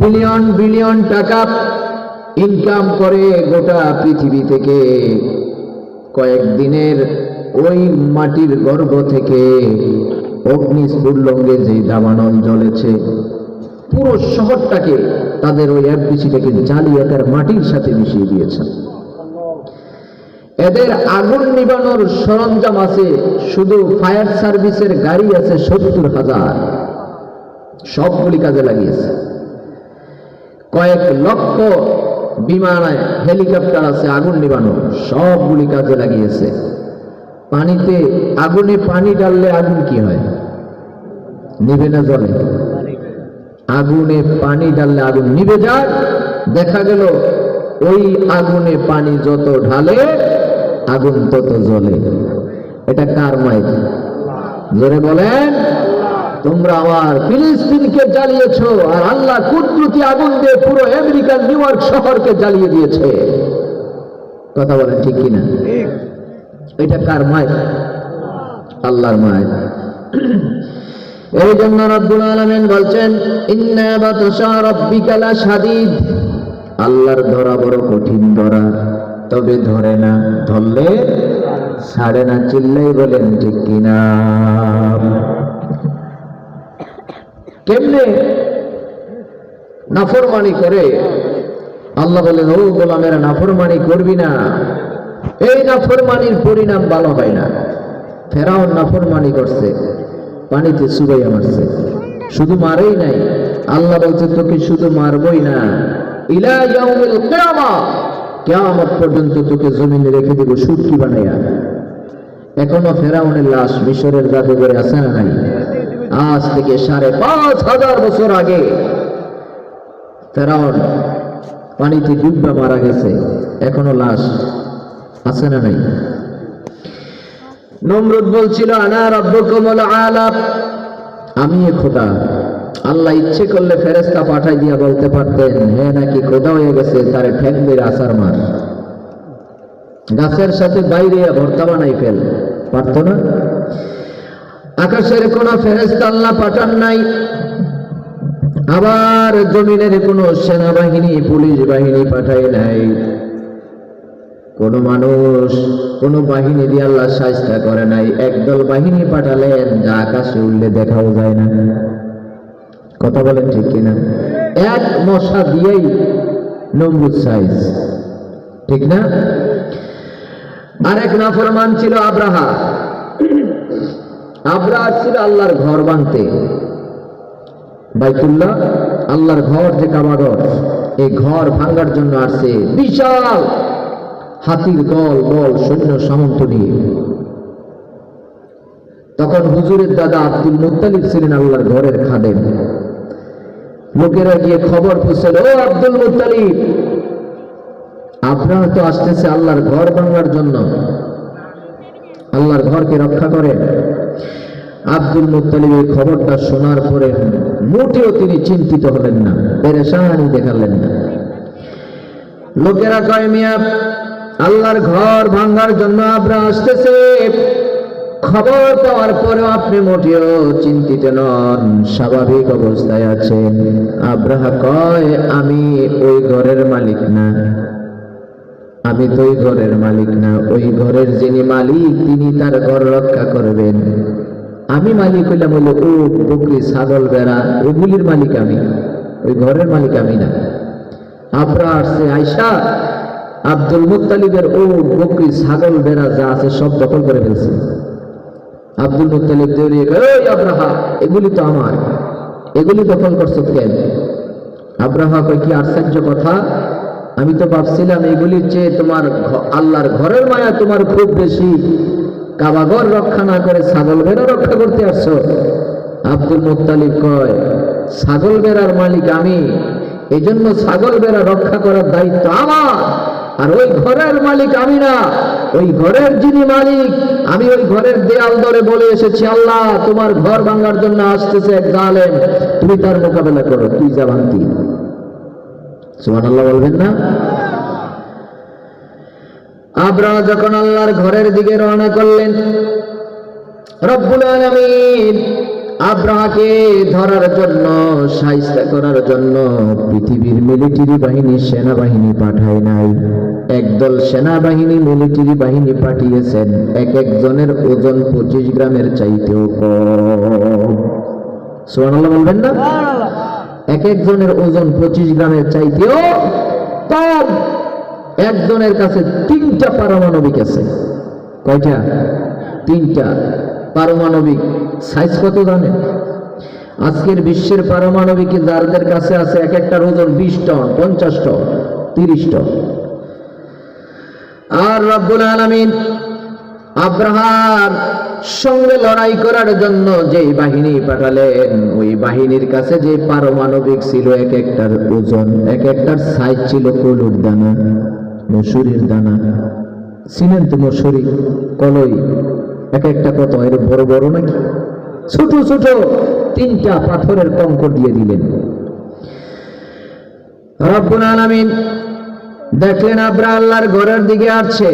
Billion billion টাকা income করে গোটা পৃথিবী থেকে। কয়েকদিনের ওই মাটির গর্ভ থেকে অগ্নিস্ফুল্লঙ্গে যে দাবানল জ্বলেছে, পুরো শহরটাকে তাদের ওই এফবিসিটাকে জ্বালিয়ে তার মাটির সাথে মিশিয়ে দিয়েছে। এদের আগুন নিবানোর সরঞ্জাম আছে, শুধু ফায়ার সার্ভিসের গাড়ি আছে সত্তর হাজার। সবগুলি কাজে লাগিয়েছে। কয়েক লক্ষ বিমান হেলিকপ্টার আছে, আগুন নিবানো, সবগুলি কাজে লাগিয়েছে। পানিতে, আগুনে পানি ডাললে আগুন কি হয়? নিবে না জলে আগুনে পানি ডাললে আগুন নিবে যায়। দেখা গেল, ওই আগুনে পানি যত ঢালে, আগুন তত জ্বলে। এটা কার মাইক? জোরে বলেন। তোমরা আমার ফিলিস্তিনকে জ্বালিয়েছো, আর আল্লাহ কুদরতি আগুন দিয়ে পুরো আমেরিকার নিউ ইয়র্ক শহরকে জ্বালিয়ে দিয়েছে। কথা বলেন ঠিক কিনা? এটা কার মাইক আল্লাহর মাইক এই জন্য রব্বুল আলামিন বলছেন, ইন্না বাতশা রাব্বিকা লাশাদীদ আল্লাহর ধরা বড় কঠিন ধরা, তবে ধরে না, ধরলে ছাড়ে না, চিল্লাই বলেন ঠিক কিনা? কেমনে নাফরমানি করে? আল্লাহ বলেন, ও গোলামেরা, নাফরমানি করবি না। এই নাফরমানির পরিণাম ভালো হয় না। ফেরাও নাফরমানি করছে, পানিতে চুবাইয়া মারছে। শুধু মারেই নাই, আল্লাহ বলছে, তোকে শুধু মারবই না। ইলা পর্যন্ত তোকে জমিনে রেখে দেব সুটকি বানাইয়া। এখনও ফেরাউনের লাশ মিশরের জাদুঘরে আছে না নাই? আজ থেকে সাড়ে পাঁচ হাজার বছর আগে ফেরাউন পানিতে ডুববা মারা গেছে। এখনও লাশ আছে না নাই? নমরুদ বলছিল আনা রব্বকুমুল আলাপ। আমি খোদা, আল্লাহ ইচ্ছে করলে ফেরেস্তা পাঠাই দিয়া বলতে পারতেন, হে নাকি খোদা হয়ে গেছে তার ঠেক মেরে আসার মার। গাছের সাথে বাইরে ভর্তা বানাই ফেল। পারত না? আকাশের কোন ফেরেস্তা আল্লাহ পাঠান নাই। আবার জমিনের কোন সেনাবাহিনী, পুলিশ বাহিনী পাঠায় নাই। কোন মানুষ, কোন বাহিনী দিয়ে আল্লাহ সাজটা করে নাই। একদল বাহিনী পাঠালেন যা আকাশে উঠলে দেখাও যায় না। কথা বলেন ঠিক কিনা? এক মশা দিয়েই নমরুদ সাইজ। ঠিক না? আরেক নাফরমান ছিল আব্রাহা। আব্রাহা ছিল আল্লাহর ঘর বানতে। বাইতুল্লাহ, আল্লাহর ঘর যে কাবাগর, এই ঘর ভাঙ্গার জন্য আসছে বিশাল হাতির দল বল সৈন্য সামন্ত নিয়ে। তখন হুজুরের দাদা আব্দুল মুত্তালিব ছিলেন আল্লাহর ঘরের খাদেন লোকেরা গিয়ে খবর পুষল ও আব্দুল মুত্তালিব, আপনারা তো আসতেছে আল্লাহর ঘর ভাঙার জন্য। আল্লাহর ঘরকে রক্ষা করেন। আব্দুল মুত্তালিব এই খবরটা শোনার পরে মোটেও তিনি চিন্তিত হলেন না, পেরেশানি দেখালেন না। লোকেরা কয়, মিয়া, আল্লাহর ঘর ভাঙার জন্য আমরা আসতেছে। খবর পাওয়ার পরেও আপনি মোটেও চিন্তিত নন, স্বাভাবিক অবস্থায় আছেন। আব্রাহা কয়, আমি ওই ঘরের মালিক না। আমি তো ওই ঘরের মালিক না, ওই ঘরের যিনি মালিক, তিনি তার ঘর রক্ষা করবেন। আমি মালিক হইলাম হইল ও বকরি ছাগল বেড়া এগুলির মালিক আমি, ওই ঘরের মালিক আমি না। আপরা আসছে আয়সা আব্দুল মুত্তালিবের ও বকরি ছাগল বেড়া যা আছে সব দখল করে ফেলছে। আব্দুল মুত্তালিব দৌড়িয়ে ওই আব্রাহা, এগুলি তো আমার, এগুলি দখল করছ কেন? আব্রাহা কয়, কি আশ্চর্য কথা আমি তো ভাবছিলাম এগুলির চেয়ে তোমার আল্লাহর ঘরের মায়া তোমার খুব বেশি। কাবাগর রক্ষা না করে ছাগল ভেড়া রক্ষা করতে আসছো? আব্দুল মুত্তালিব কয়, ছাগল বেড়ার মালিক আমি। এই জন্য ছাগল বেড়া রক্ষা করার দায়িত্ব আমার। আর ওই ঘরের মালিক আমি না। ওই ঘরের যিনি মালিক, আমি ওই ঘরের দেয়াল দরে বলে এসেছি, আল্লাহ, তোমার ঘর ভাঙার জন্য আসতেছে এক জালেম। তুমি তার মোকাবেলা করো। তুই যা ভাঙতি। সুমান আল্লাহ বলবেন না? আব্রা যখন আল্লাহর ঘরের দিকে রওনা করলেন, রব্বুল আলামিন আব্রাহাকে ধরার জন্য, সাহিস্তা করার জন্য পৃথিবীর মিলিটারি বাহিনী সেনাবাহিনী পাঠায় নাই। একদল সেনাবাহিনী মিলিটারি বাহিনী পাঠিয়েছেন, এক একজনের ওজন পঁচিশ গ্রামের চাইতেও কম। সুবহানাল্লাহ বলবেন না? এক একজনের ওজন পঁচিশ গ্রামের চাইতেও কম। একজনের কাছে তিনটা পারমাণবিক আছে। কয়টা? তিনটা। পারমাণবিক সাইজ কত জানেন? আজকের বিশ্বের পারমাণবিক যাদের কাছে আছে এক একটার ওজন বিশ টন, পঞ্চাশ টন, তিরিশ টন। আর রব্বুল আলমিন আব্রাহার সঙ্গে লড়াই করার জন্য যে বাহিনী পাঠালেন, ওই বাহিনীর কাছে যে পারমাণবিক ছিল, এক একটার ওজন, এক একটার সাইজ ছিল কলুর দানা, মসুরির দানা। চিনেন তো মসুরি, কলই, এক একটা কত, এর বড় বড় নাকি? ছোট ছোট, তিনটা পাথরের কঙ্কর দিয়ে দিলেন। রব্বুল আলামিন দেখলেন আব্রা আল্লাহর ঘরের দিকে আসছে।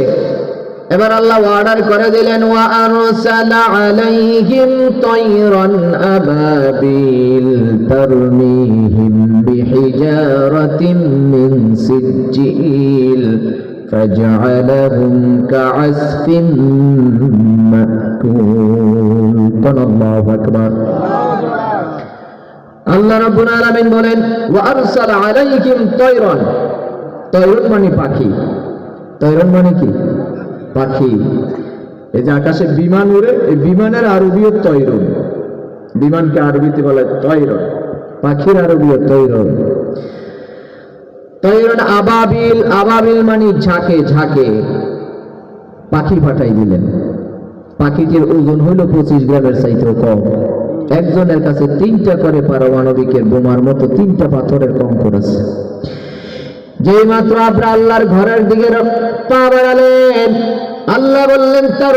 এবার আল্লাহ অর্ডার করে দিলেন ওয়া আরসালা আলাইহিম তায়রান আবাবিল তারমিহিম বিহিজারাতিন মিন সিজ্জিল فجعلهم كعسف مأكول قال الله أكبر আল্লাহ রাব্বুল আলামিন বলেন ওয়া আরসালা আলাইহিম তায়রান তৈরন মানে পাখি তৈরন মানে কি পাখি। এই যে আকাশে বিমান উড়ে এই বিমানের আরবীয় তৈরন। বিমানকে আরবিতে বলে তৈরন। পাখির আরবীয় তৈরন। তৈরন আবাবিল আবাবিল মানে ঝাঁকে ঝাঁকে। পাখি দিলেন। পাখিটির ওজন পঁচিশ গ্রামের কম। একজনের কাছে তিনটা করে পারমাণবিকের বোমার মতো তিনটা পাথরের কম করেছে যেই মাত্র আপনার আল্লাহর ঘরের দিকে পা বাড়ালেন আল্লাহ বললেন তার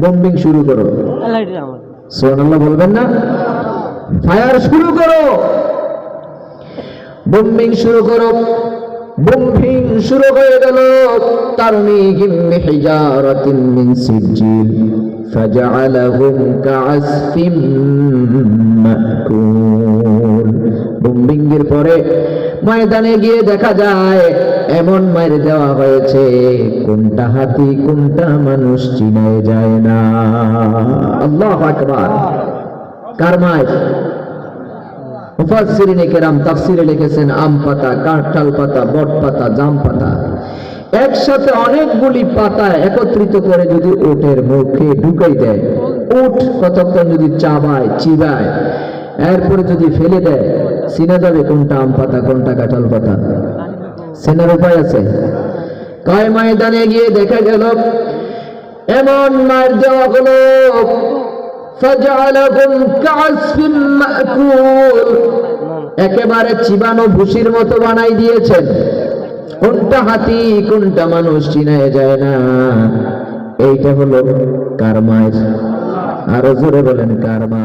বম্বিং শুরু করো। সোহান আল্লাহ বলবেন না? ফায়ার শুরু করো। বম্বিং শুরু করো। বম্বিং শুরু হয়ে গেল। তারমিহিম বিহিজারাতিন মিন সিজিল فجعلهم كعسف মাকুল বোম্বিংয়ের পরে ময়দানে গিয়ে দেখা যায় এমন মায়ের দেওয়া হয়েছে কোনটা হাতি কোনটা মানুষ চিনায় যায় না আল্লাহ আকবার কার মায়ের মুফাসসিরিনে কেরাম তাফসিরে লিখেছেন আম পাতা কাঁঠাল পাতা বট পাতা জাম পাতা একসাথে অনেকগুলি পাতা একত্রিত করে যদি ওটের মুখে ঢুকাই দেয় উট কতক্ষণ যদি চাবায়, চিবায়, এরপরে যদি ফেলে দেয় সিনে যাবে কোনটা আম পাতা, কোনটা কাঁঠাল পাতা। চেনার উপায় আছে? কয় ময়দানে গিয়ে দেখা গেল, এমন মার দেওয়া হলো একেবারে চিবানো ভুসির মতো বানাই দিয়েছেন। কোনটা হাতি কোনটা মানুষ চিনায় যায় না। এইটা হলো কারমায় আরও জোরে বলেন কারমা